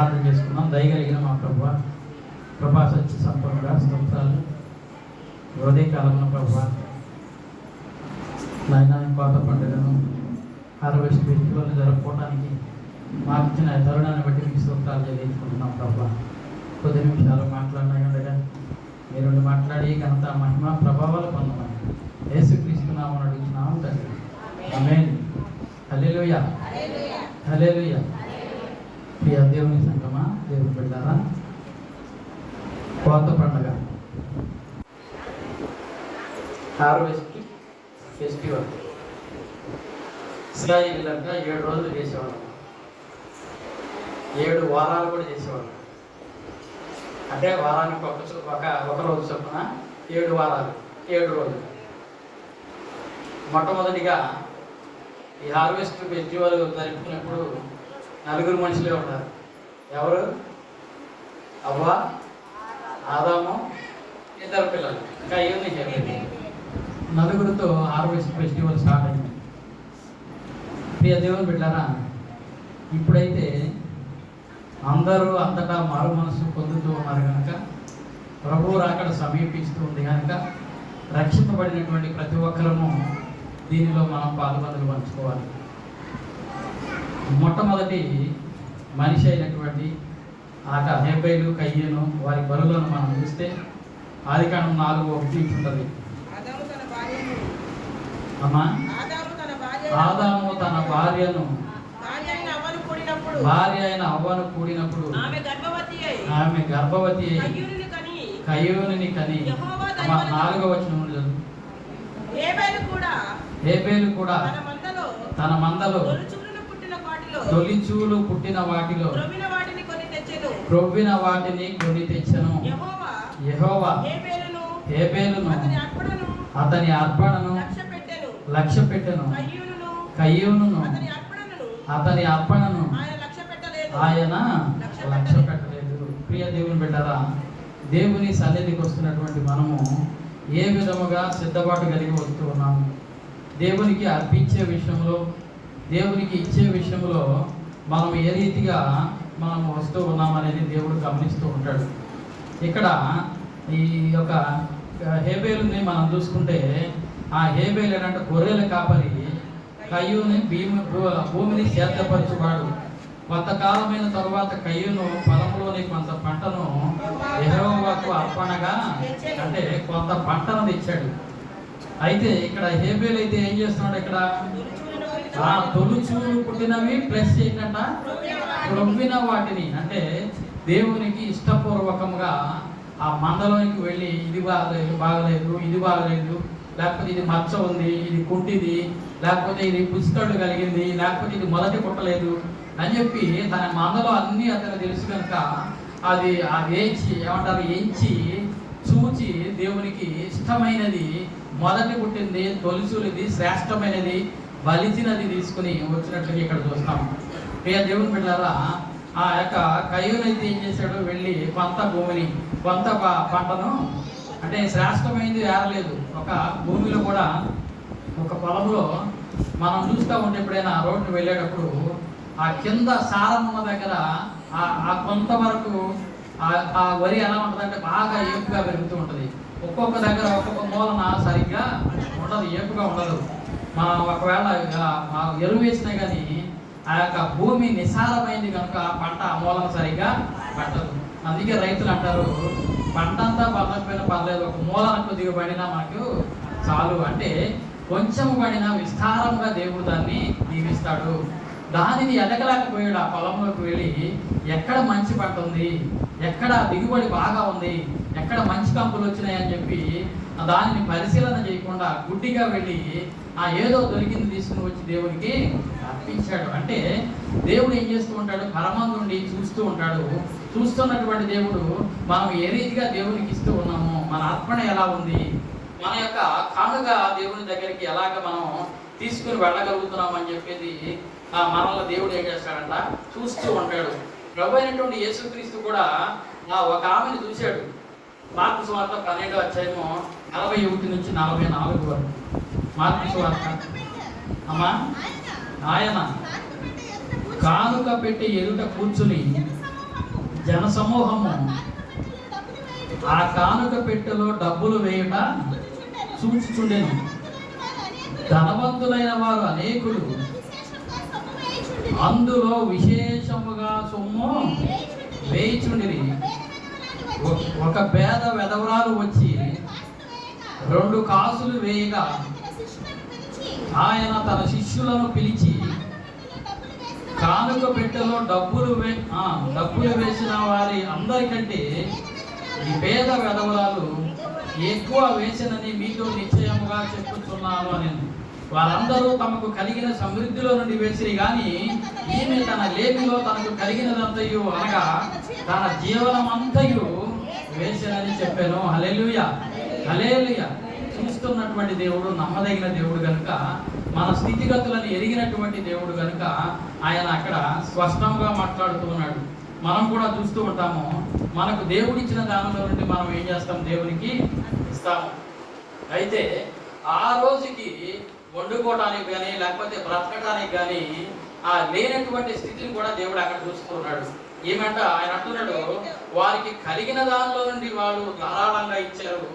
ప్రార్థన చేసుకున్నాం. దయగలిగిన మా ప్రభు ప్రభా సత్య సంపన్నుడా స్తోత్రాలు. ఉదయ కాలంలో ప్రభు నాయన కోత పండుగను హార్వెస్ట్ ఫెస్టివల్ జరుపుకోవడానికి మాకు ఇచ్చిన తరుణాన్ని బట్టి మీకు స్తోత్రాలు చెల్లించుకుంటున్నాం ప్రభు కొద్ది నిమిషాలు మాట్లాడినా ఉండగా మీరు మాట్లాడి ఘనత మహిమ ప్రభావాలు పొందమని యేసుక్రీస్తు నామని అడుగుతున్నాము తండ్రి. ఆమేన్. హల్లెలూయా. హల్లెలూయా. ప్రియ దేవుని సంగమా? దేవుని బిడ్డారా? కోత పండగ. Harvest festival. ఇస్రాయిలంగా ఏడు రోజులు చేసేవాళ్ళం. ఏడు వారాలు కూడా చేసేవాళ్ళం. అంటే వారానికి ఒక ఒక ఒక రోజు చొప్పున ఏడు వారాలు ఏడు రోజులు. మొట్టమొదటిగా ఈ హార్వెస్ట్ ఫెస్టివల్ జరుపుకున్నప్పుడు నలుగురు మనుషులే ఉంటారు ఎవరు? అవ్వ ఆదాము ఇద్దరు పిల్లలు. ఇంకా ఏమి జరిగింది? నలుగురితో హార్వెస్ట్ ఫెస్టివల్ స్టార్ట్ అయింది. ప్రియ దేవుని బిడ్డారా ఇప్పుడైతే అందరూ అంతటా మారు మనసు పొందుతూ ఉన్నారు కనుక ప్రభువు రాకడ సమీపిస్తూ ఉంది కనుక రక్షింపబడినటువంటి ప్రతి ఒక్కరము దీనిలో మనం పాల్గొనలు పంచుకోవాలి. మొట్టమొదటి మనిషి అయినటువంటి ఆట హేబైలు కయ్యను వారి బరులను మనం చూస్తే ఆదికాండం నాలుగు ఒకటి ఉంటుంది. ఆదాము తన భార్యను అమ్మా? ఆదాము తన భార్యను భార్య అయిన అవ్వను కూడినప్పుడు ఆమె గర్భవతి అయి కయ్యూని కని యెహోవా అమ్మా, దయవలన నాలుగో వచనం హేబేలు కూడా తన మందలో తన మందలో తొలిచూలును పుట్టిన వాటిలో తొలిచూలు పుట్టిన వాటిలో ద్రవిన వాటిని కొని తెచ్చెను. యెహోవా హేబేలును అతని అర్పణను లక్ష్య పెట్టెను. కయ్యూనును అతని అర్పణను ఆయన లక్ష్య పెట్టలేదు. ప్రియ దేవుని బిడ్డరా దేవుని సన్నిధికి వస్తున్నటువంటి మనము ఏ విధముగా సిద్ధపాటు కలిగి వస్తూ ఉన్నాము? దేవునికి అర్పించే విషయంలో దేవునికి ఇచ్చే విషయంలో మనం ఏ రీతిగా మనం వస్తూ ఉన్నామనేది దేవుడు గమనిస్తూ ఉంటాడు. ఇక్కడ ఈ యొక్క హేబేలుని మనం చూసుకుంటే ఆ హేబేలు ఏంటంటే గొర్రెల కాపరి కయ్యూని భీమి భూమిని సేద్యపరచువాడు కొంతకాలమైన తరువాత కయ్యూను పొలంలోని కొంత పంటను ఎహోవాకు అర్పణగా అంటే కొంత పంటను తెచ్చాడు. అయితే ఇక్కడ హేబేలు అయితే ఏం చేస్తున్నాడు ఇక్కడ? ఆ తొలుచూలు పుట్టినవి ప్లస్ ఏంటంట? క్రొవ్విన వాటిని. అంటే దేవునికి ఇష్టపూర్వకంగా ఆ మందలోనికి వెళ్ళి ఇది బాగలేదు బాగలేదు ఇది బాగలేదు లేకపోతే ఇది మచ్చ ఉంది ఇది కుంటిది లేకపోతే ఇది పుస్తకాలు కలిగింది లేకపోతే ఇది మొదటి పుట్టలేదు అని చెప్పి తన మందలో అన్నీ అతను తెలుసు కనుక అది అది వేయించి ఏమంటారు ఎంచి చూచి దేవునికి ఇష్టమైనది మొదటి పుట్టింది తొలిచూలిది శ్రేష్టమైనది. బలిచినది తీసుకుని వచ్చినట్లుగా ఇక్కడ చూస్తాం. ప్రియ దేవుని బిడ్డారా ఆ యొక్క కయ్యూనైతే ఏం చేశాడు? వెళ్ళి కొంత భూమిని కొంత పంటను అంటే శ్రేష్టమైనది ఏరలేదు ఒక భూమిలో కూడా ఒక పొలంలో మనం చూస్తూ ఉంటే ఎప్పుడైనా రోడ్డు వెళ్ళేటప్పుడు ఆ కింద సారం ఉన్న దగ్గర ఆ ఆ కొంతవరకు ఆ- ఆ వరి ఎలా ఉంటుందంటే బాగా ఏపుగా పెరుగుతూ ఉంటుంది. ఒక్కొక్క దగ్గర ఒక్కొక్క మూలన సరిగ్గా ఉండదు ఏపుగా ఉండదు. మనం ఒకవేళ మాకు ఎరువు వేసినా కానీ ఆ యొక్క భూమి నిసారమైంది కనుక ఆ పంట ఆ సరిగ్గా పట్టదు అందుకే రైతులు అంటారు పంట అంతా పడకపోయినా పర్లేదు ఒక మూలన దిగబడినా మాకు మనకు చాలు అంటే కొంచెం పడినా విస్తారంగా దేవుడు దాన్ని దీవిస్తాడు. దానిని ఎదగలేకపోయాడు ఆ పొలంలోకి వెళ్ళి ఎక్కడ మంచి పంట ఉంది? ఎక్కడ దిగుబడి బాగా ఉంది? ఎక్కడ మంచి కంపులు వచ్చినాయని చెప్పి దానిని పరిశీలన చేయకుండా గుడ్డిగా వెళ్ళి ఆ ఏదో దొరికింది తీసుకుని వచ్చి దేవునికి అర్పించాడు. అంటే దేవుడు ఏం చేస్తూ ఉంటాడు? పరమందుండి చూస్తూ ఉంటాడు. చూస్తున్నటువంటి దేవుడు మనం ఏ రీతిగా దేవునికి ఇస్తూ ఉన్నాము మన అర్పణ ఎలా ఉంది? మన యొక్క కానుక దేవుని దగ్గరికి ఎలాగ మనం తీసుకుని వెళ్ళగలుగుతున్నాం అని చెప్పేది ఆ మనల్ని దేవుడు ఏం చేస్తాడంట? చూస్తూ ఉంటాడు. ప్రభు అయినటువంటి యేసుక్రీస్తు కూడా ఆ ఒక ఆమెను చూశాడు. మార్పు సువార్త పన్నెండు అధ్యాయము నలభై ఒకటి నుంచి నలభై నాలుగు వరకు. మార్పు అమ్మా ఆయన కానుక పెట్టి ఎదుట కూర్చుని జనసమూహము ఆ కానుక పెట్టెలో డబ్బులు వేయుట చూచుచుండెను ధనవంతులైన వారు అనేకులు. అందులో విశేషముగా సొమ్ము వేయిచుండిరి. ఒక పేద వెధవరాలు వచ్చి రెండు కాసులు వేయగా ఆయన తన శిష్యులను పిలిచి కానుక పెట్టెలో డబ్బులు వే డబ్బులు వేసిన వారి అందరికంటే ఈ పేద వెధవరాలు ఎక్కువ వేసినని మీతో నిశ్చయముగా చెప్పుతున్నాను అని వారందరూ తమకు కలిగిన సమృద్ధిలో నుండి వేసిరి కానీ ఈమె తన లేమిలో తనకు కలిగినదంతయు అనగా తన జీవనమంతయు వేసినని చెప్పాను. హల్లెలూయా. హల్లెలూయా. చూస్తున్నటువంటి దేవుడు నమ్మదగిన దేవుడు కనుక మన స్థితిగతులను ఎరిగినటువంటి దేవుడు కనుక ఆయన అక్కడ స్పష్టంగా మాట్లాడుతూ ఉన్నాడు. మనం కూడా చూస్తూ ఉంటాము మనకు దేవుడు ఇచ్చిన దానిలో నుండి మనం ఏం చేస్తాం? దేవునికి ఇస్తాము. అయితే ఆ రోజుకి వండుకోవడానికి కానీ లేకపోతే బ్రతకడానికి కానీ ఆ లేనటువంటి స్థితిని కూడా దేవుడు అక్కడ చూస్తున్నాడు ఏమంట ఆయన అంటున్నాడు వారికి కలిగిన దానిలో నుండి వాడు ధారాళంగా ఇచ్చారు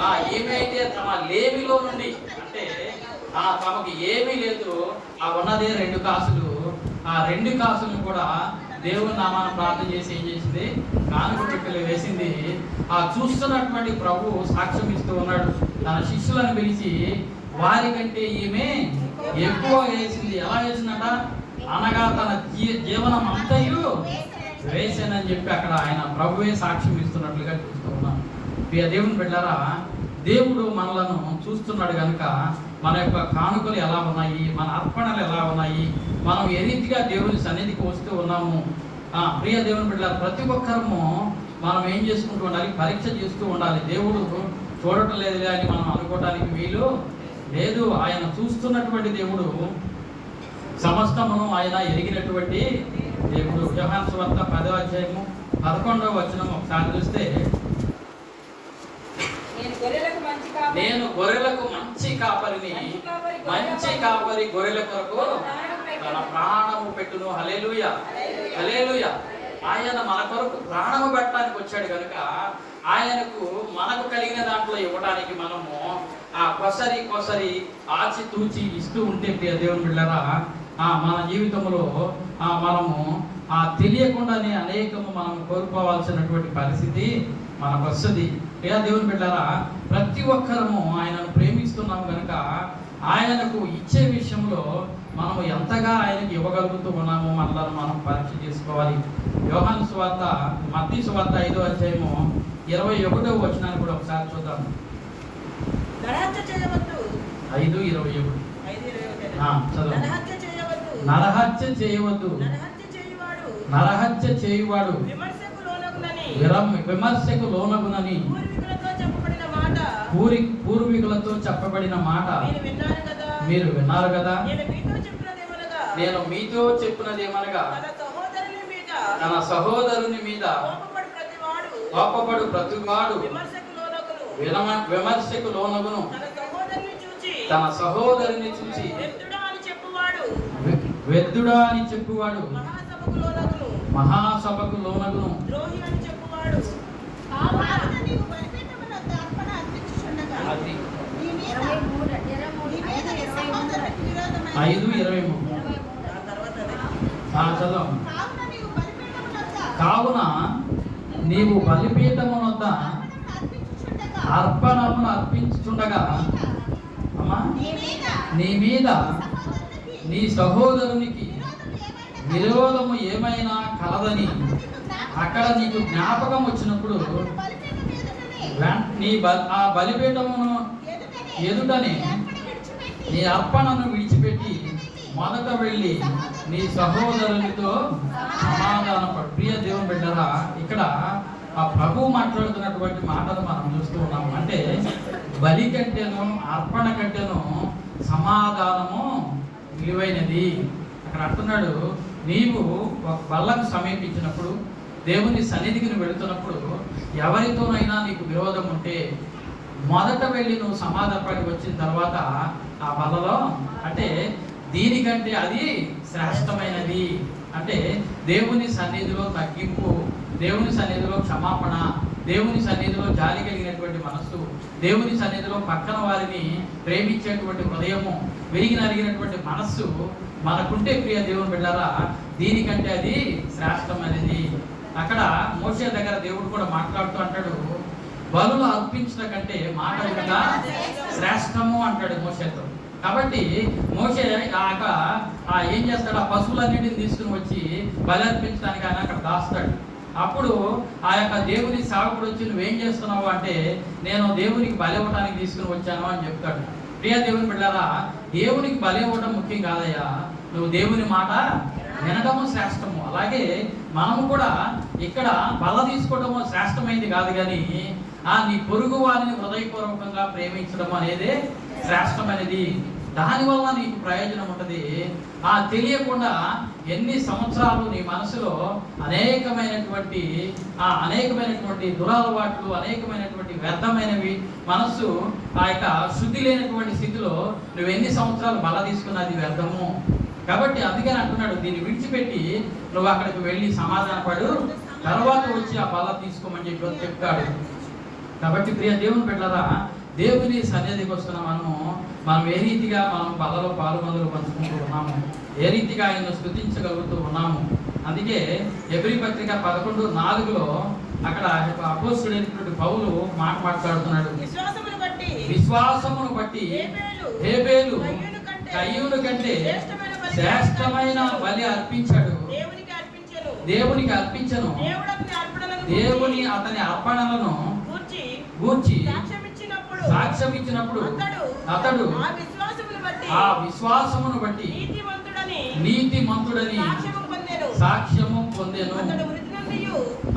ఆ ఏమైతే తమ లేమిలో నుండి అంటే ఆ తమకు ఏమీ లేదు ఆ ఉన్నదే రెండు కాసులు. ఆ రెండు కాసులను కూడా దేవుని నామాన్ని ప్రార్థన చేసి ఏం చేసింది? కానుక పెట్టెలు వేసింది. ఆ చూస్తున్నటువంటి ప్రభు సాక్ష్యం ఇస్తూ ఉన్నాడు. తన శిష్యులను పిలిచి వారికంటే ఈమె ఎక్కువ వేసింది. ఎలా వేసిందట? అనగా తన జీ జీవనం అంతయు వేసానని చెప్పి అక్కడ ఆయన ప్రభువే సాక్ష్యం ఇస్తున్నట్లుగా చూస్తూ ఉన్నాం. ప్రియ దేవుని బిడ్డారా దేవుడు మనలను చూస్తున్నాడు కనుక మన యొక్క కానుకలు ఎలా ఉన్నాయి మన అర్పణలు ఎలా ఉన్నాయి మనం ఏ రీతిగా దేవుని సన్నిధికి వస్తూ ఉన్నాము. ప్రియ దేవుని బిడ్డ ప్రతి ఒక్కరము మనం ఏం చేసుకుంటూ ఉండాలి పరీక్ష చేస్తూ ఉండాలి. దేవుడు చూడటం లేదు అని మనం అనుకోవడానికి వీలు లేదు. ఆయన చూస్తున్నటువంటి దేవుడు సమస్తమును ఆయన ఎరిగినటువంటి దేవుడు యోహాన్ సువార్త పదవ అధ్యాయము పదకొండవ వచనం ఒకసారి చూస్తే నేను గొర్రెలకు మంచి కాపరిని మంచి కాపరి గొర్రెల కొరకు తన ప్రాణము పెట్టును. హలేలుయ హలేలుయ ఆయన మన కొరకు ప్రాణము పెట్టడానికి వచ్చాడు కనుక ఆయనకు మనకు కలిగిన దాంట్లో ఇవ్వడానికి మనము ఆ కొసరి కొసరి ఆచి తూచి ఇస్తూ ఉంటే దేవుని బిళ్ళరా మన జీవితంలో ఆ మనము ఆ తెలియకుండానే అనేకము మనం కోల్పోవాల్సినటువంటి పరిస్థితి మనకు వస్తుంది ప్రియ దేవుని బిడ్డారా ప్రతి ఒక్కరము ఆయనను ప్రేమిస్తున్నాం కనుక ఆయనకు ఇచ్చే విషయంలో మనము ఎంతగా ఆయనకి ఇవ్వగలుగుతూ ఉన్నామో మనలను మనం పరీక్ష చేసుకోవాలి. యోహాను సువార్త మత్తి సువార్త ఐదో అధ్యాయము ఇరవై ఒకటో వచనాన్ని కూడా ఒకసారి చూద్దాం. ఐదు ఇరవై ఒకటి. ఐదు ఇరవై ఒకటి. ఆ, చదవండి. నరహత్య చేయవద్దు. నరహత్య చేయువాడు విమర్శకు లోనగునని. పూరి పూర్వీకులతో చెప్పబడిన మాట. మీరు విన్నారు కదా. నేను మీతో చెప్పినదేమనగా. తన సహోదరుని మీద. కోపపడు ప్రతివాడు. విమర్శకు లోనగును. తన సహోదరుని చూసి వ్యక్తుడా అని చెప్పువాడు వె- వెద్దుడా అని చెప్పువాడు. మహాసభకు లోనగును. మహాసభకు లోనగును. ద్రోహి అని చెప్పువాడు. కావున నీవు బలిపీఠమునొద్ద అర్పణ అర్పించుచుండగా అది. నీ మీద నీ మీద నీ సహోదరునికి విరోధమైన ఐదు ఇరవై మూడు. ఆ తర్వాత అదే. ఆ, చదవం. కావున నీవు బలిపీఠమునొద్ద అర్పణమును అర్పించుచుండగా. అమ్మా. నీ మీద. నీ సహోదరునికి విరోధము ఏమైనా కలదని అక్కడ నీకు జ్ఞాపకం వచ్చినప్పుడు నీ ఆ బలిపీఠమును ఎదుటనే నీ నీ అర్పణను విడిచిపెట్టి మొదట వెళ్ళి నీ సహోదరునితో సమాధానపడు. ప్రియ దేవుని బిడ్డరా ఇక్కడ ఆ ప్రభు మాట్లాడుతున్నటువంటి మాటలు మనం చూస్తూ ఉన్నాము. అంటే బలి కంటేను అర్పణ కంటేను సమాధానము విలువైనది అక్కడ అంటున్నాడు నీవు ఒక బల్లకు సమీపించినప్పుడు దేవుని సన్నిధికి నువ్వు వెళుతున్నప్పుడు ఎవరితోనైనా నీకు విరోధం ఉంటే మొదట వెళ్ళి నువ్వు సమాధానపడి వచ్చిన తర్వాత ఆ బలలో అంటే దీనికంటే అది శ్రేష్టమైనది. అంటే దేవుని సన్నిధిలో తగ్గింపు దేవుని సన్నిధిలో క్షమాపణ దేవుని సన్నిధిలో జాలి కలిగినటువంటి మనస్సు దేవుని సన్నిధిలో పక్కన వారిని ప్రేమించేటువంటి హృదయము విరిగి నలిగినటువంటి మనస్సు మనకుంటే ప్రియ దేవుని బిడ్డారా దీనికంటే అది శ్రేష్టమైనది. అక్కడ మోసే దగ్గర దేవుడు కూడా మాట్లాడుతూ అంటాడు బలులు అర్పించడం కంటే మాట కదా శ్రేష్టము అంటాడు మోసేతో కాబట్టి మోసే ఆక ఆ ఏం చేస్తాడు ఆ పశువులన్నిటిని తీసుకుని వచ్చి బలి అర్పించడానికి ఆయన అక్కడ దాస్తాడు. అప్పుడు ఆ యొక్క దేవుని సేవకుడు వచ్చి నువ్వేం చేస్తున్నావు? అంటే నేను దేవునికి బలి ఇవ్వడానికి తీసుకుని వచ్చాను అని చెప్తాడు. ప్రియ దేవుని బిడ్డారా దేవునికి బలి ఇవ్వడం ముఖ్యం కాదయ్యా. నువ్వు దేవుని మాట వినడము శ్రేష్టము. అలాగే మనము కూడా ఇక్కడ బల తీసుకోవడము శ్రేష్టమైంది కాదు కానీ ఆ నీ పొరుగు వారిని హృదయపూర్వకంగా ప్రేమించడం అనేది శ్రేష్టమైనది. దానివల్ల నీకు ప్రయోజనం ఉంటుంది. ఆ తెలియకుండా ఎన్ని సంవత్సరాలు నీ మనసులో అనేకమైనటువంటి ఆ అనేకమైనటువంటి దురలవాట్లు అనేకమైనటువంటి వ్యర్థమైనవి మనస్సు ఆ యొక్క శుద్ధి లేనటువంటి స్థితిలో నువ్వు ఎన్ని సంవత్సరాలు బల తీసుకున్నది వ్యర్థము. కాబట్టి అందుకని అంటున్నాడు దీన్ని విడిచిపెట్టి నువ్వు అక్కడికి వెళ్ళి సమాధానపడు తర్వాత వచ్చి ఆ బల తీసుకోమని చెప్పి చెప్తాడు. కాబట్టి ప్రియ దేవుని పెట్టరా దేవుని సన్నిధికి వస్తున్న మనము మనం ఏ రీతిగా మనం బలలో పాలుమందులు పంచుకుంటూ ఉన్నాము ఏ రీతిగా ఆయన స్థుతించగలుగుతూ ఉన్నాము అందుకే ఎబ్రి పత్రిక పదకొండు నాలుగులో అక్కడ అపోస్తుడైనటువంటి పౌలు మాట మాట్లాడుతున్నాడు. విశ్వాసమును బట్టి హేబేలు కయ్యూను కంటే శ్రేష్టమైన బలి అర్పించాడు. దేవునికి అర్పించెను. దేవుని అతని అర్పణలను గూర్చి సాక్ష్యం ఇచ్చినప్పుడు అతడు ఆ విశ్వాసమును బట్టి నీతి మంతుడని సాక్ష్యము పొందెను.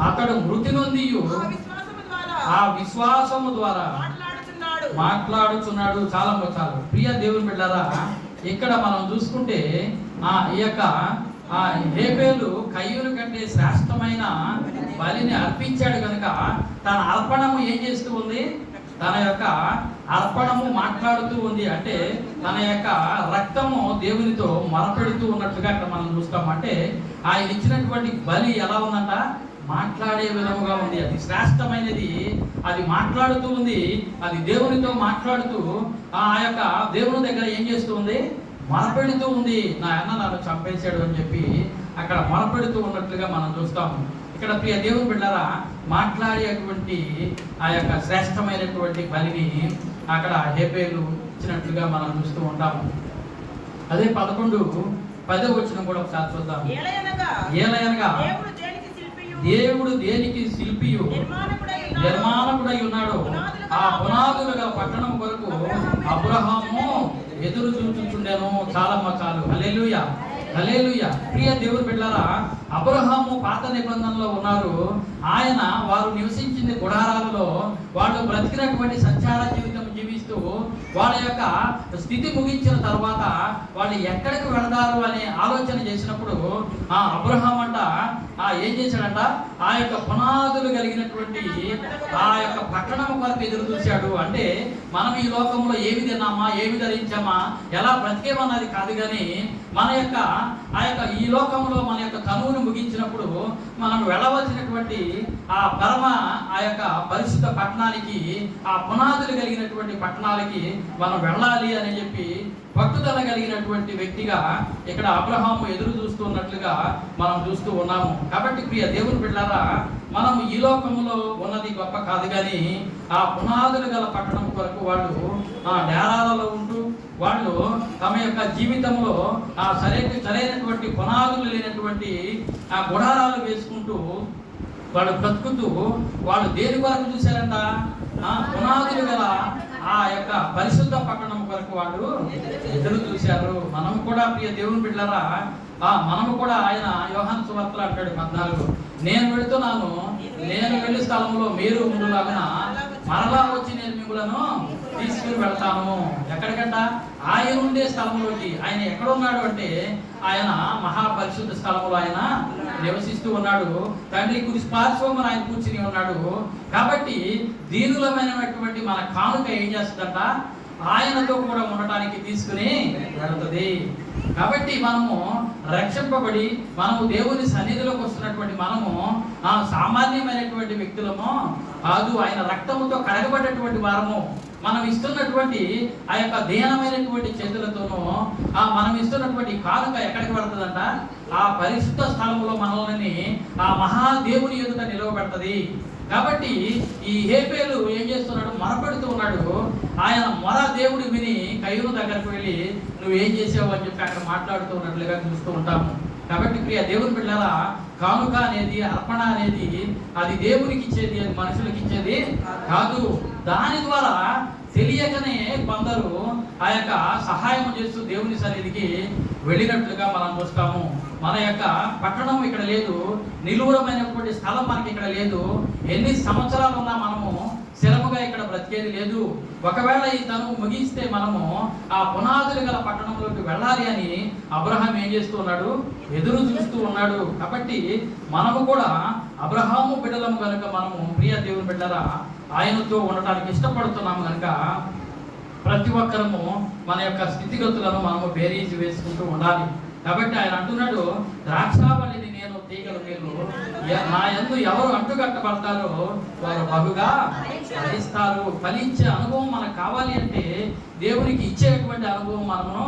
అతడు మృతి నొందియు. ఆ విశ్వాసము ద్వారా మాట్లాడుచున్నాడు. చాలా చాలు. ప్రియ దేవుని బిడ్డారా ఇక్కడ మనం చూసుకుంటే ఆ ఈ యొక్క ఆ హేబేలు కయ్యూరు కంటే శ్రేష్టమైన బలిని అర్పించాడు కనుక తన అర్పణము ఏం చేస్తూ ఉంది? తన యొక్క అర్పణము మాట్లాడుతూ ఉంది. అంటే తన యొక్క రక్తము దేవునితో మరపెడుతూ ఉన్నట్లుగా అక్కడ మనం చూస్తాం. అంటే ఆయన ఇచ్చినటువంటి బలి ఎలా ఉందంట? మాట్లాడే విధముగా ఉంది. అది శ్రేష్టమైనది. అది మాట్లాడుతూ ఉంది. అది దేవునితో మాట్లాడుతూ ఆ యొక్క దేవుని దగ్గర ఏం చేస్తూ ఉంది? మరపెడుతూ ఉంది. నా అన్న నన్ను చంపేశాడు అని చెప్పి అక్కడ మరపెడుతూ ఉన్నట్లుగా మనం చూస్తాము ఇక్కడ ప్రియ దేవుని బిడ్డారా మాట్లాడేటువంటి ఆ యొక్క శ్రేష్టమైనటువంటి బలిని అక్కడ హేబేలు ఇచ్చినట్లుగా మనం చూస్తూ ఉంటాము. అదే పదకొండు పదో వచ్చిన కూడా ఒకసారి చూద్దాం ఏలయనగా దేవుడు దేనికి శిల్పియు? దేవుడు నిర్మాణకుడై ఉన్నాడు. ఆ పునాదులు గల పట్టణం కొరకు అబ్రహాము ఎదురు చూచుచుండెను. చాలమ్మ చాలు హల్లెలూయ. హల్లెలూయ. ప్రియ దేవుని బిడ్డలారా అబ్రహాము పాత నిబంధనలో ఉన్నారు. ఆయన వారు నివసించిన గుడారాలలో వాళ్ళు బ్రతికినటువంటి సంచార జీవితం జీవిస్తూ వాళ్ళ యొక్క స్థితి ముగించిన తర్వాత వాళ్ళు ఎక్కడికి వెళతారు అనే ఆలోచన చేసినప్పుడు ఆ అబ్రహాం అంట ఆ ఏం చేశాడంట? ఆ యొక్క పునాదులు కలిగినటువంటి ఆ యొక్క పట్టణం కొరకు ఎదురు చూశాడు. అంటే మనం ఈ లోకంలో ఏమి తిన్నామా ఏమి ధరించామా ఎలా బ్రతికేమన్నది కాదు కానీ మన యొక్క ఆ యొక్క ఈ లోకంలో మన యొక్క కనువును ముగించినప్పుడు మనం వెళ్ళవలసినటువంటి ఆ పరమ ఆ యొక్క పరిశుద్ధ పట్టణానికి ఆ పునాదులు కలిగినటువంటి పట్టణాలకి మనం వెళ్ళాలి అని చెప్పి భక్తుదల కలిగినటువంటి వ్యక్తిగా ఇక్కడ అబ్రహాము ఎదురు చూస్తున్నట్లుగా మనం చూస్తూ ఉన్నాము. కాబట్టి ప్రియ దేవుని బిడ్డారా మనం ఈ లోకంలో ఉన్నది గొప్ప కాదు కానీ ఆ పునాదులు గల పట్టణం కొరకు వాళ్ళు ఆ డేరాలలో ఉంటూ వాళ్ళు తమ యొక్క జీవితంలో ఆ సరైన సరైనటువంటి పునాదులు లేనటువంటి ఆ గుడారాలు వేసుకుంటూ వాళ్ళు బ్రతుకుతూ వాళ్ళు దేని కొరకు చూశారంట? ఆ పునాదులు గల ఆ యొక్క పరిశుద్ధ పట్టణం కొరకు వాళ్ళు ఎదురు చూశారు. మనం కూడా ప్రియ దేవుని బిడ్డరా ఆ మనము కూడా ఆయన యోహాను సువార్తలు అంటాడు పద్నాలుగు. నేను వెళుతున్నాను నేను వెళ్ళి స్థలంలో మీరు ముందులాగా మరలా వచ్చి నేను మిమ్మలను తీసుకుని వెళ్తాము ఎక్కడికంట? ఆయన ఉండే స్థలంలోకి ఆయన ఎక్కడ ఉన్నాడు అంటే ఆయన మహాపరిశుద్ధ స్థలంలో ఆయన నివసిస్తూ ఉన్నాడు. తండ్రి కురి పార్శ్వమున ఆయన కూర్చుని ఉన్నాడు. కాబట్టి దీనులమైనటువంటి మన కానుక ఏం చేస్తుందంట? ఆయనతో కూడా ఉండటానికి తీసుకుని వెళ్తుంది. కాబట్టి మనము రక్షింపబడి మనము దేవుని సన్నిధిలోకి వస్తున్నటువంటి మనము ఆ సామాన్యమైనటువంటి వ్యక్తులము కాదు ఆయన రక్తముతో కడగబడినటువంటి వారము. మనం ఇస్తున్నటువంటి ఆ యొక్క దీనమైనటువంటి చేతులతోనూ ఆ మనం ఇస్తున్నటువంటి కానుక ఎక్కడికి వెళ్తుందంట ఆ పరిశుద్ధ స్థలంలో మనల్ని ఆ మహాదేవుని ఎదుట నిలవబెడుతుంది. కాబట్టి ఈ హేపేలు ఏం చేస్తున్నాడు? మొరపెడుతూ ఉన్నాడు. ఆయన మొర దేవుడు విని కయ్యూరు దగ్గరకు వెళ్ళి నువ్వు ఏం చేసావు? అని చెప్పి అక్కడ మాట్లాడుతూ ఉన్నట్లుగా చూస్తూ ఉంటాము. కాబట్టి ప్రియ దేవుని బిడ్డారా కానుక అనేది అర్పణ అనేది అది దేవునికి ఇచ్చేది అది మనుషులకు ఇచ్చేది కాదు. దాని ద్వారా తెలియకనే కొందరు ఆ యొక్క సహాయం చేస్తూ దేవుని సన్నిధికి వెళ్ళినట్లుగా మనం చూస్తాము. మన యొక్క పట్టణం ఇక్కడ లేదు నిలువరమైనటువంటి స్థలం మనకి ఇక్కడ లేదు. ఎన్ని సంవత్సరాలు ఉన్నా మనము స్థిరముగా బ్రతికేది లేదు. ఒకవేళ ఈ తను ముగిస్తే మనము ఆ పునాదులు గల పట్టణంలోకి వెళ్ళాలి అని అబ్రహాం ఏం చేస్తూ ఉన్నాడు? ఎదురు చూస్తూ ఉన్నాడు. కాబట్టి మనము కూడా అబ్రహాము బిడ్డలము కనుక మనము ప్రియ దేవుని బిడ్డరా ఆయనతో ఉండటానికి ఇష్టపడుతున్నాము కనుక ప్రతి ఒక్కరము మన యొక్క స్థితిగతులను మనము బేరీజ్ వేసుకుంటూ ఉండాలి. కాబట్టి ఆయన అంటున్నాడు ద్రాక్షావళిని నేను తీగలు మీరు నా ఎందు ఎవరు అంటుకట్టబడతారో వారు బహుగా ఫలిస్తారు. ఫలించే అనుభవం మనకు కావాలి అంటే దేవునికి ఇచ్చేటువంటి అనుభవం మనము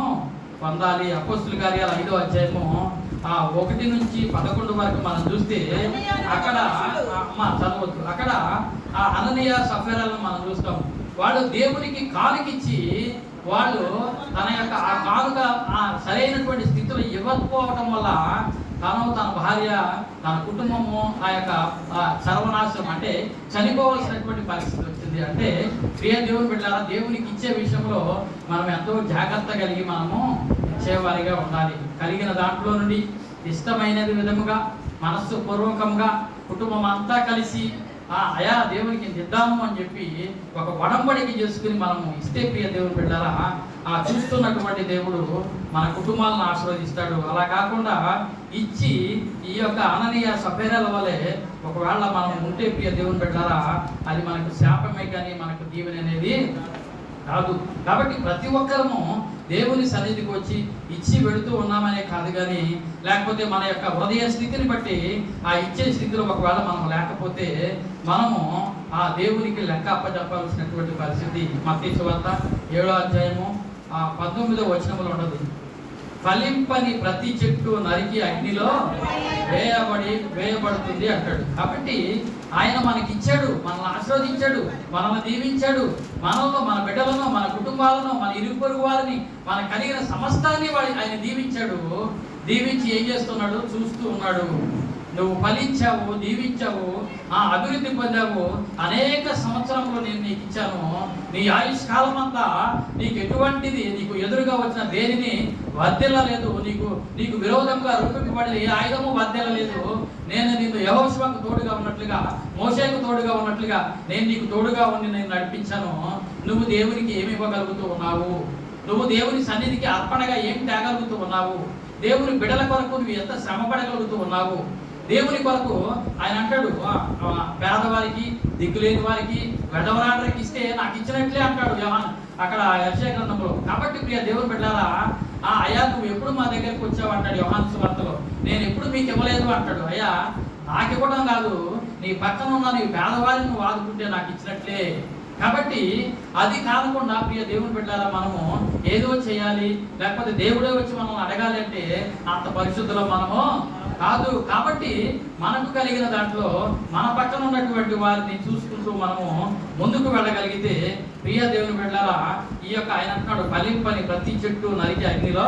పొందాలి. అపోస్తుల కార్యాలు ఐదో అధ్యాయము ఆ ఒకటి నుంచి పదకొండు వరకు మనం చూస్తే అక్కడ ఆ, అమ్మ చదవద్దు. అక్కడ ఆ అననీయ సఫేరాలను మనం చూస్తాం. వాళ్ళు దేవునికి కానుకిచ్చి వాళ్ళు తన యొక్క ఆ కానుక ఆ సరైనటువంటి స్థితిలో ఇవ్వకపోవటం వల్ల తను తన భార్య తన కుటుంబము ఆ యొక్క సర్వనాశనం అంటే చనిపోవలసినటువంటి పరిస్థితి వచ్చింది. అంటే ప్రియ దేవుని బిడ్డారా దేవునికి ఇచ్చే విషయంలో మనం ఎంతో జాగ్రత్త కలిగి మనము ఇచ్చేవారిగా ఉండాలి. కలిగిన దాంట్లో నుండి ఇష్టమైనది విధముగా మనస్సు పూర్వకంగా కుటుంబం అంతా కలిసి ఆ అయా దేవునికి ఇంత అని చెప్పి ఒక వడంబడికి చేసుకుని మనము ఇస్తే ప్రియ దేవుని బిడ్డారా ఆ చూస్తున్నటువంటి దేవుడు మన కుటుంబాలను ఆశీర్వదిస్తాడు. అలా కాకుండా ఇచ్చి ఈ యొక్క అననీయ సఫేరాల వలె ఒకవేళ మనం ఉంటే ప్రియ దేవుని పెట్టారా అది మనకు శాపమే కానీ మనకు దీవెన అనేది కాదు కాబట్టి ప్రతి ఒక్కరము దేవుని సన్నిధికి వచ్చి ఇచ్చి వెళుతూ ఉన్నామనే కాదు కానీ లేకపోతే మన యొక్క హృదయ స్థితిని బట్టి ఆ ఇచ్చే స్థితిలో ఒకవేళ మనం లేకపోతే మనము ఆ దేవునికి లెక్క అప్పచెప్పాల్సినటువంటి పరిస్థితి మత్తీసు వార్త ఏడో అధ్యాయము ఆ పంతొమ్మిదో వచనంలో ఉండదు. ఫలింపని ప్రతి చెట్టు నరికి అగ్నిలో వేయబడి వేయబడుతుంది అంటాడు. కాబట్టి ఆయన మనకి ఇచ్చాడు మనల్ని ఆశీర్వదించాడు మనల్ని దీవించాడు. మనల్ని మన బిడ్డలను మన కుటుంబాలను మన ఇరుగు పొరుగు వారిని మన కలిగిన సమస్తాన్ని వాడి ఆయన దీవించాడు. దీవించి ఏం చేస్తున్నాడు? చూస్తూ ఉన్నాడు. నువ్వు ఫలించావు దీవించావు ఆ అభివృద్ధి పొందావు అనేక సంవత్సరంలో నేను నీకు ఇచ్చాను. నీ ఆయుష్ కాలం అంతా నీకు ఎటువంటిది నీకు ఎదురుగా వచ్చిన దేనిని వర్ధిల్లలేదు నీకు నీకు విరోధంగా రూపింపబడిన ఏ ఆయుధము వర్ధిల్లలేదు నేను నిన్ను యహోశివకు తోడుగా ఉన్నట్లుగా మోసేకు తోడుగా ఉన్నట్లుగా నేను నీకు తోడుగా ఉండి నేను నడిపించాను. నువ్వు దేవునికి ఏమి ఇవ్వగలుగుతూ ఉన్నావు? నువ్వు దేవుని సన్నిధికి అర్పణగా ఏం తేగలుగుతూ ఉన్నావు? దేవుని బిడల కొరకు నువ్వు ఎంత శ్రమ పడగలుగుతూ ఉన్నావు? దేవుని కొరకు ఆయన అంటాడు పేదవారికి దిక్కులేని వారికి వెడవరాడరికి ఇస్తే నాకు ఇచ్చినట్లే అంటాడు జవాన్ అక్కడ యక్షయ గ్రంథంలో. కాబట్టి ప్రియ దేవుని బిడ్డారా ఆ అయ్యా నువ్వు ఎప్పుడు మా దగ్గరికి వచ్చావు? అంటాడు యోహాన్ సువార్తలో. నేను ఎప్పుడు మీకు ఇవ్వలేదు అంటాడు. అయ్యా నాకు ఇవ్వడం కాదు. నీ పక్కన ఉన్న నీ పేదవారిని నువ్వు ఆదుకుంటే నాకు ఇచ్చినట్లే. కాబట్టి అది కాకుండా ప్రియ దేవుని బిడ్డారా మనము ఏదో చేయాలి లేకపోతే దేవుడే వచ్చి మనం అడగాలి అంటే అంత పరిశుద్ధిలో మనము కాదు కాబట్టి మనకు కలిగిన దాంట్లో మన పక్కన ఉన్నటువంటి వారిని చూసుకుంటూ మనము ముందుకు వెళ్ళగలిగితే ప్రియ దేవుని వెళ్ళారా ఈ యొక్క ఆయన అంటున్నాడు ఫలింపని ప్రతి చెట్టు నరికి అగ్నిలో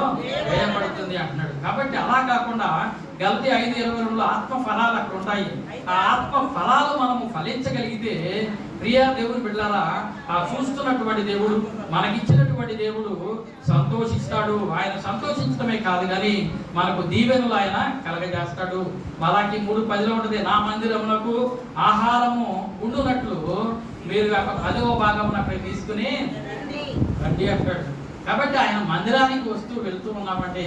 వేయబడుతుంది అంటున్నాడు. కాబట్టి అలా కాకుండా గలతి ఐదు ఇరవై రెండులో ఆత్మ ఫలాలు అక్కడ ఉంటాయి. ఆ ఆత్మ ఫలాలు మనము ఫలించగలిగితే ప్రియా దేవుని బిడ్డారా ఆ చూస్తున్నటువంటి దేవుడు మనకిచ్చినటువంటి దేవుడు సంతోషిస్తాడు. ఆయన సంతోషించడమే కాదు కానీ మనకు దీవెనలు ఆయన కలగజేస్తాడు. అలాగే మూడు పదిలో ఉంటుంది. నా మందిరమునకు ఆహారము ఉండునట్లు మీరు పదవ భాగం అక్కడ తీసుకుని రండి. అంటాడు. కాబట్టి ఆయన మందిరానికి వస్తూ వెళ్తూ ఉన్నామంటే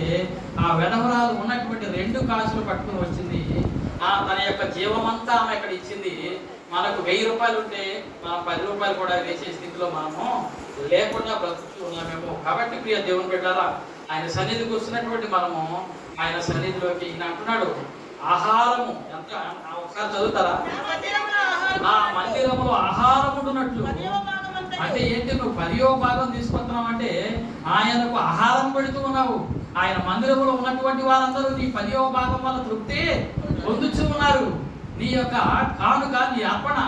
ఆ వెధవరాలు ఉన్నటువంటి రెండు కాసులు పట్టుకుని వచ్చింది. ఆ తన యొక్క జీవమంతా ఆమె ఇక్కడ ఇచ్చింది. మనకు వెయ్యి రూపాయలు ఉంటే మనం పది రూపాయలు కూడా వేసే స్థితిలో మనము లేకుండా బ్రతుకుతూ ఉన్నామేమో. కాబట్టి ప్రియ దేవుని బిడ్డారా ఆయన సన్నిధికి వస్తున్నటువంటి మనము ఆయన సన్నిధిలోకి ఈయన అంటున్నాడు. ఆహారము. ఎంత? ఆ ఒకసారి చదువుతారా? ఆ మందిరములో ఆహారం ఆహారం ఉండునట్లు. అంటే ఏంటి? నువ్వు పదియో భాగం తీసుకొస్తున్నావు అంటే ఆయనకు ఆహారం పెడుతూ ఉన్నావు. ఆయన మందిరంలో ఉన్నటువంటి వారందరూ నీ పదియో భాగం వల్ల తృప్తి పొందుచూ ఉన్నారు. నీ యొక్క కానుక నీ అర్పణ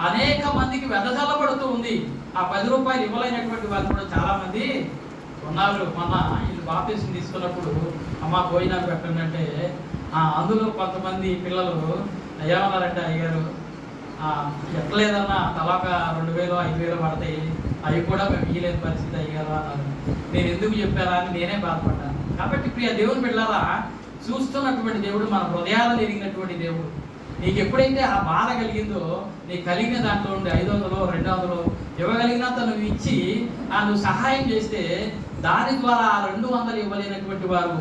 అనేక మందికి వెదజల్లబడుతూ ఉంది. ఆ పది రూపాయలు ఇవ్వలేనటువంటి వారు కూడా చాలా మంది ఉన్నారు. మొన్న వీళ్ళు బాప్తీసం తీసుకున్నప్పుడు అమ్మ భోజనాలు పెట్టండి అంటే అందులో కొంతమంది పిల్లలు ఏమన్నారంటే అయ్యారు ఆ, ఎట్లేదన్నా తలాక రెండు వేలు ఐదు వేలు పడతాయి అవి కూడా మేము ఇయ్యలేని పరిస్థితి అయ్యారు అన్నారు. నేను ఎందుకు చెప్పారా అని నేనే బాధపడ్డాను. కాబట్టి ప్రియ దేవుని పిల్లరా చూస్తున్నటువంటి దేవుడు మన హృదయాలను ఎరిగినటువంటి దేవుడు. నీకు ఎప్పుడైతే ఆ బాధ కలిగిందో నీకు కలిగిన దాంట్లో ఉండే ఐదు వందలు రెండు వందలు ఇవ్వగలిగినంత నువ్వు ఇచ్చి ఆ నువ్వు సహాయం చేస్తే దాని ద్వారా ఆ రెండు వందలు ఇవ్వలేనటువంటి వారు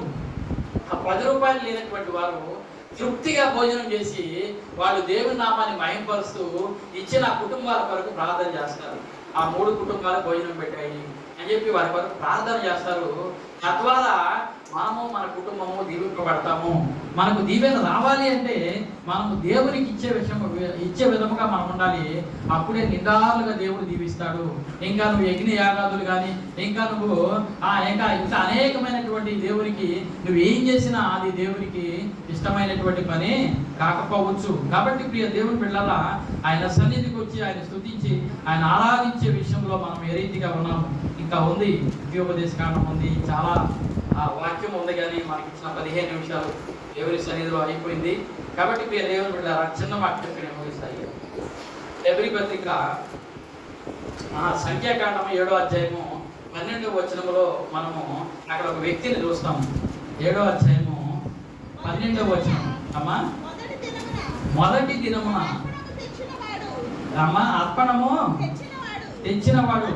ఆ పది రూపాయలు లేనటువంటి వారు తృప్తిగా భోజనం చేసి వాళ్ళు దేవుని నామాన్ని మహింపరుస్తూ ఇచ్చిన కుటుంబాల కొరకు ప్రార్థన చేస్తారు. ఆ మూడు కుటుంబాలు భోజనం పెట్టాయి అని చెప్పి వారి కొరకు ప్రార్థన చేస్తారు. తద్వారా మనము మన కుటుంబము దీవింపబడతాము. మనకు దీవెన రావాలి అంటే మనము దేవునికి ఇచ్చే విషయం ఇచ్చే విధముగా మనం ఉండాలి. అప్పుడే నిండాలుగా దేవుడు దీవిస్తాడు. ఇంకా నువ్వు యజ్ఞ యాగాదులు కానీ ఇంకా నువ్వు ఆ ఇంకా ఇంత అనేకమైనటువంటి దేవునికి నువ్వు ఏం చేసినా అది దేవునికి ఇష్టమైనటువంటి పని కాకపోవచ్చు. కాబట్టి ప్రియ దేవుని పిల్లల ఆయన సన్నిధికి వచ్చి ఆయన స్తుతించి ఆయన ఆరాధించే విషయంలో మనం ఏ రీతిగా ఉన్నాము? ఇంకా ఉంది. ద్వితీయోపదేశ కాలం ఉంది. చాలా ఆ వాక్యం ఉంది కానీ మనకి ఇచ్చిన పదిహేను నిమిషాలు దేవుని సన్నిధిలో అయిపోయింది కాబట్టి ప్రియ దేవుని బిడ్డారా చిన్న మాట చెప్పి నేను ముగిస్తాయి ఎబ్రి పత్రిక ఆ, సంఖ్యాకాండం ఏడో అధ్యాయము పన్నెండవ వచనములో మనము అక్కడ ఒక వ్యక్తిని చూస్తాము ఏడో అధ్యాయము పన్నెండవ వచనం. అమ్మా మొదటి దినమున అమ్మ అర్పణము తెచ్చినవాడు.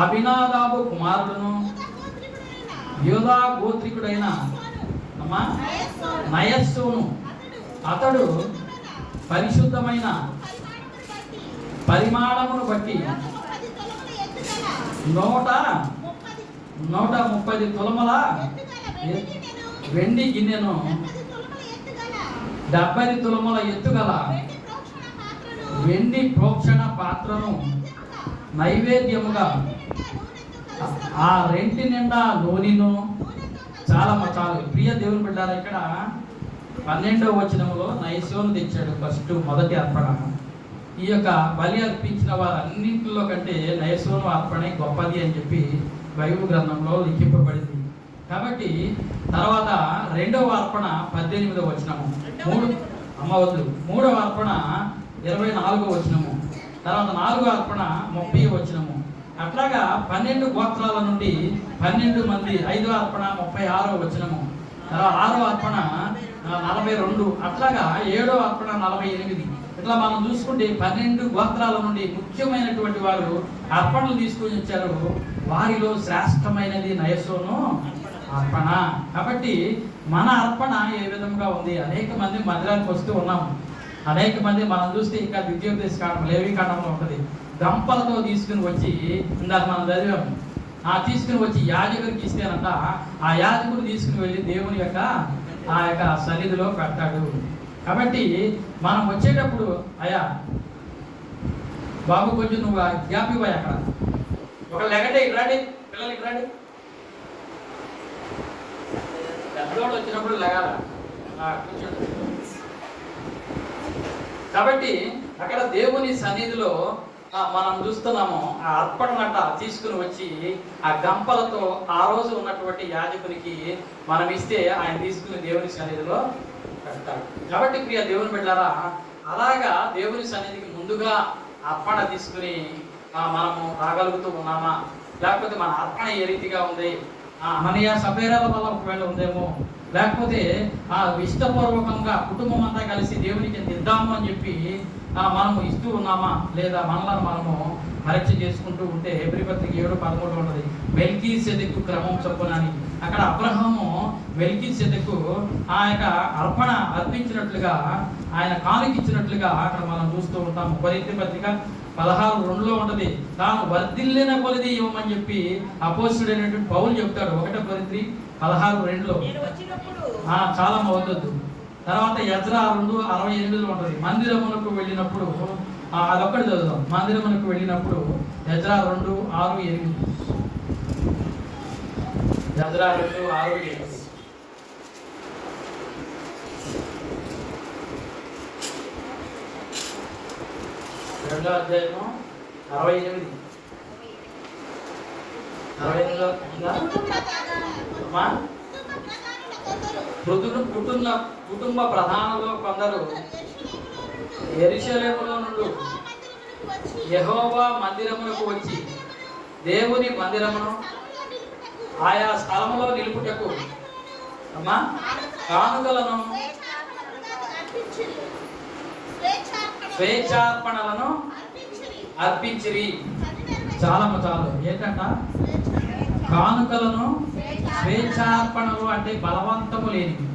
అభినాదాబు కుమారుడును. యోధా గోత్రికుడైన అమ్మా నయస్సును. అతడు పరిశుద్ధమైన పరిమాణమును బట్టి నూట నూట ముప్పై తులమల వెండి గిన్నెను డెబ్బై తులముల ఎత్తుగల వెండి ప్రోక్షణ పాత్రను నైవేద్యముగా ఆ రెంటి నిండా నూనెను చాలా చాలా ప్రియ దేవుని బిడ్డారు ఇక్కడ పన్నెండవ వచనంలో నైశోను తెచ్చాడు ఫస్ట్ మొదటి అర్పణ. ఈ యొక్క బలి అర్పించిన వారన్నింటిలో కంటే నైశోను అర్పణ గొప్పది అని చెప్పి బైబిల్ గ్రంథంలో లిఖింపబడింది. కాబట్టి తర్వాత రెండవ అర్పణ పద్దెనిమిదవ వచనము. మూడు అమ్మవద్దు మూడవ అర్పణ ఇరవై నాలుగో వచనము. తర్వాత నాలుగో అర్పణ ముప్పై వచనము. అట్లాగా పన్నెండు గోత్రాల నుండి పన్నెండు మంది ఐదో అర్పణ ముప్పై ఆరో వచనము. తర్వాత ఆరో అర్పణ నలభై రెండు. అట్లాగా ఏడో అర్పణ నలభై ఎనిమిది. ఇట్లా మనం చూసుకుంటే పన్నెండు గోత్రాల నుండి ముఖ్యమైనటువంటి వారు అర్పణలు తీసుకొని వచ్చారు. వారిలో శ్రేష్టమైనది నయసోను అర్పణ. కాబట్టి మన అర్పణ ఏ విధంగా ఉంది? అనేక మంది మందిరానికి వస్తూ ఉన్నాం అనేక మంది మనం చూస్తే ఇంకా ద్వితీయోపదేశ కాండం లేవి కాండంలో ఉంటుంది. గంపలతో తీసుకుని వచ్చి ఇందాక మనం చదివాము ఆ తీసుకుని వచ్చి యాజకుడికి ఇస్తేనంట ఆ యాజకుడు తీసుకుని వెళ్ళి దేవుని యొక్క ఆ యొక్క సన్నిధిలో పెడతాడు. కాబట్టి మనం వచ్చేటప్పుడు అయ్యా బాబు కొంచెం నువ్వు గ్యాప్ ఇవ్వాలి అక్కడ. ఒక లెగండి ఇక్కడండి పిల్లలు ఇక్కడండి రండి. వచ్చినప్పుడు లెగాల కాబట్టి అక్కడ దేవుని సన్నిధిలో మనం చూస్తున్నాము ఆ అర్పణ అర్పణనట తీసుకుని వచ్చి ఆ గంపలతో ఆ రోజు ఉన్నటువంటి యాజకునికి మనం ఇస్తే ఆయన తీసుకుని దేవుని సన్నిధిలో పెడతాడు. కాబట్టి ప్రియ దేవుని బిడ్డారా అలాగా దేవుని సన్నిధికి ముందుగా అర్పణ తీసుకుని మనము రాగలుగుతూ ఉన్నామా? లేకపోతే మన అర్పణ ఏ రీతిగా ఉంది? ఆ, మనయ సభ్యరాల వల్ల ఒకవేళ ఉందేమో? లేకపోతే ఆ ఇష్టపూర్వకంగా కుటుంబం అంతా కలిసి దేవునికి దిద్దాము అని చెప్పి మనము ఇస్తూ ఉన్నామా? లేదా మనలను మనము పరీక్ష చేసుకుంటూ ఉంటే ఎబ్రి పత్రిక ఏడు పదమూడు ఉన్నది వెల్కీ సెదెక్కు క్రమం చొప్పున అని అక్కడ అబ్రహము వెల్కీ సెదెక్కు ఆ యొక్క అర్పణ అర్పించినట్లుగా ఆయన కానుకిచ్చినట్లుగా అక్కడ మనం చూస్తూ ఉంటాము. కొరింథీ పత్రిక పదహారు రెండులో ఉంటది. తాను వర్ధిల్లిన కొలిది ఇవ్వమని చెప్పి అపోసుడైనటువంటి పౌలు చెప్తాడు. ఒకటో కొరింథీ పదహారు రెండులో. చాలా మద్దతు తర్వాత యజ్రా రెండు అరవై ఎనిమిదిలో ఉంటుంది. మందిరమునకు వెళ్ళినప్పుడు అదొక్కటి చదువుదాం. మందిరమునకు వెళ్ళినప్పుడు యజ్రా రెండు ఆరు ఎనిమిది. యజ్రా రెండు ఆరు ఎనిమిది. రెండో అధ్యాయము అరవై ఎనిమిది. అరవై ఎనిమిదిలో ఉందా? అమ్మా కుటుంబ కుటుంబ కుటుంబ ప్రధానులు కొందరు. ఎరుషలేములో నుండి యహోవా మందిరములకు వచ్చి దేవుని మందిరమును ఆయా స్థలములో నిలుపుటకు అమ్మా కానుకలను స్వేచ్ఛార్పణలను అర్పించిరి. చాలా చాలు. ఏంటంట? కానుకలను స్వేచ్ఛార్పణలు అంటే బలవంతము లేనివి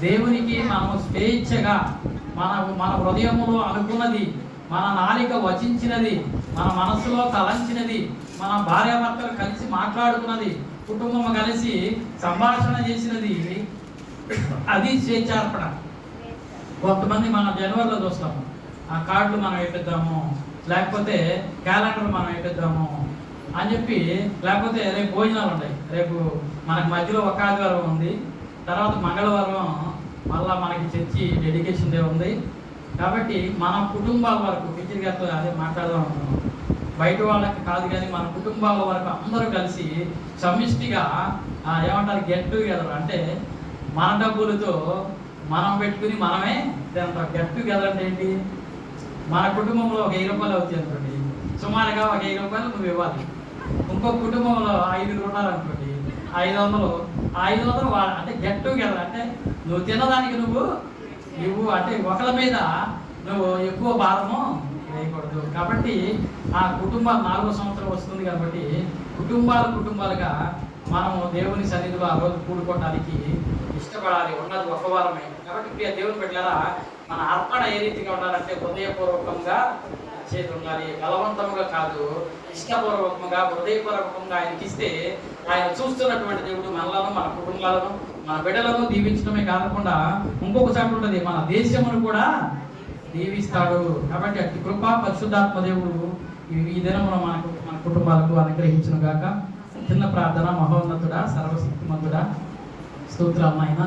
దేవునికి మనము స్వేచ్ఛగా మన మన హృదయములో అనుకున్నది మన నాలిక వచించినది మన మనసులో తలంచినది మన భార్యాభర్తలు కలిసి మాట్లాడుకున్నది కుటుంబం కలిసి సంభాషణ చేసినది అది స్వేచ్ఛార్పణ. కొంతమంది మన జనవరిలో చూస్తాము. ఆ కార్డులు మనం వేపిద్దాము లేకపోతే క్యాలెండర్ మనం వేపిద్దాము. అని చెప్పి లేకపోతే రేపు భోజనాలు ఉంటాయి. రేపు మనకి మధ్యలో ఒక ఆదివారం ఉంది. తర్వాత మంగళవారం మళ్ళా మనకి చర్చి డెడికేషన్ డే ఉంది. కాబట్టి మన కుటుంబాల వరకు టీచర్ గారితో అదే మాట్లాడదాం అనుకున్నాం. బయట వాళ్ళకి కాదు కానీ మన కుటుంబాల వరకు అందరూ కలిసి సమిష్టిగా ఏమంటారు గెట్ టుగెదర్ అంటే మన డబ్బులతో మనం పెట్టుకుని మనమే తింటాం గెట్ టుగెదర్ అంటే ఏంటి? మన కుటుంబంలో ఒక వెయ్యి రూపాయలు అవుతాయి అనుకోండి. సుమారుగా ఒక వెయ్యి రూపాయలు నువ్వు ఇవ్వాలి. ఇంకో కుటుంబంలో ఐదుగురు ఉన్నారనుకోండి ఐదు వందలు ఐదు వందలు వాళ్ళ అంటే గెట్ టుగెదర్ అంటే నువ్వు తినడానికి నువ్వు నువ్వు అంటే ఒకళ్ళ మీద నువ్వు ఎక్కువ భారము వేయకూడదు. కాబట్టి ఆ కుటుంబాలు నాలుగో సంవత్సరం వస్తుంది కాబట్టి కుటుంబాలు కుటుంబాలుగా మనము దేవుని సన్నిధిలో ఆ రోజు కూడుకోవడానికి ఇష్టపడాలి ఉన్నది ఒక వారమే కాబట్టి ప్రియ దేవుని పెట్టారా మన అర్పణ ఏ రీతిగా ఉండాలంటే హృదయపూర్వకంగా చేతి ఉండాలి బలవంతముగా కాదు ఇష్టపూర్వకంగా హృదయపూర్వకంగా ఆయనకి ఇస్తే ఆయన చూస్తున్నటువంటి దేవుడు మనలను మన కుటుంబాలను మన బిడ్డలను దీవించడమే కాకుండా ఇంకొక చాటు ఉంటుంది మన దేశమును కూడా దీవిస్తాడు. కాబట్టి అట్టి కృప పరిశుద్ధాత్మ దేవుడు ఈ దినమున మనకు మన కుటుంబాలకు అనుగ్రహించును గాక. చిన్న ప్రార్థన మహోన్నతుడా సర్వశక్తిమంతుడా. స్తోత్రాలు ఆయన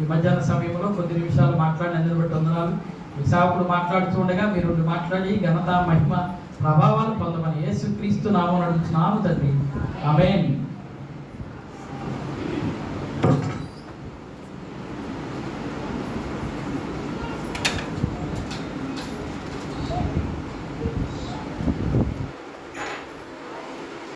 ఈ మధ్యాహ్న సమయంలో కొద్ది నిమిషాలు మాట్లాడినందుకు బట్టి వందనాలు. విశాఖడు మాట్లాడుతుండగా మీరు మాట్లాడి ఘనత మహిమ ప్రభావాలు పొందమని యేసు క్రీస్తు నామం నడుచున్నాము తండ్రి. ఆమేన్.